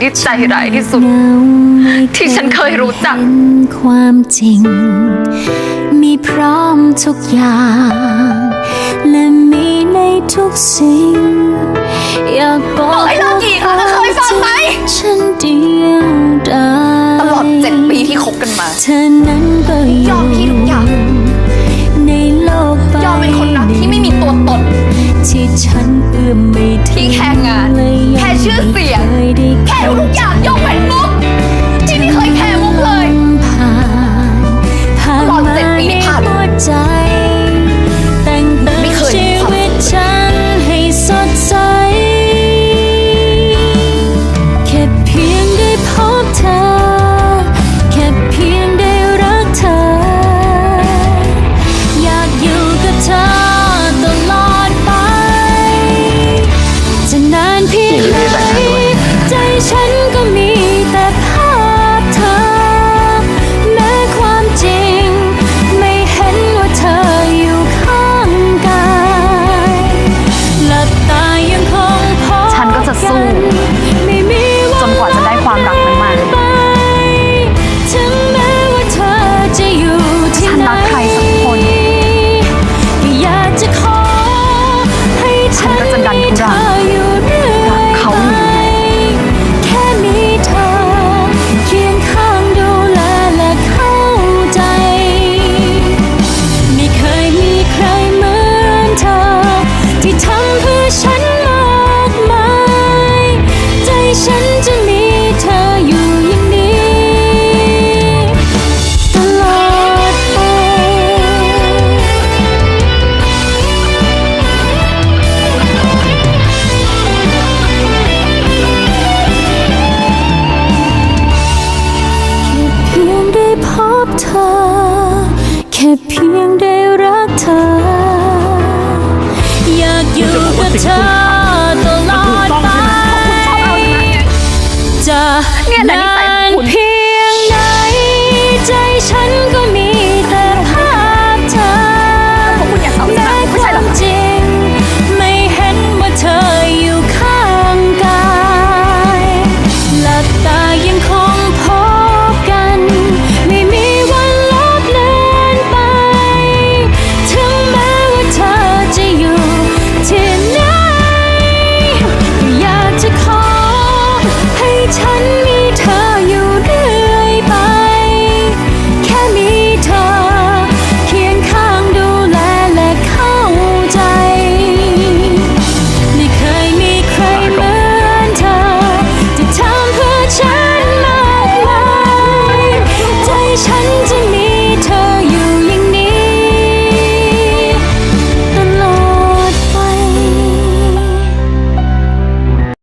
ที่ใจร้ายที่สุด ที่ฉันเคยรู้จักเป็นความจริง มีพร้อมทุกอย่าง และมีในทุกสิ่ง อยากบอกบอกให้เลิกอีกอะเคยฟังไหมฉันเดียวได้ตลอดเจ็ดปีที่คบกันมา เธอนั้นก็ยอมพี่ทุกอย่างในโลกใบยอมเป็นคนรักที่ไม่มีตัวตน ที่ฉันเอื้อมไม่ถึงที่แค่งานและยังแค่ชื่อเสียงไม่คยได้แค่ทุกอย่างยกเป็ อฉันมากมาย ใจฉันจะมีเธออยู่อย่างนี้ ตลอดไป แค่เพียงได้พบเธอ แค่เพียงได้ อยากอยู่กับเธอตลอดไปจะ เนี่ยแหละนิสัย ฉันมี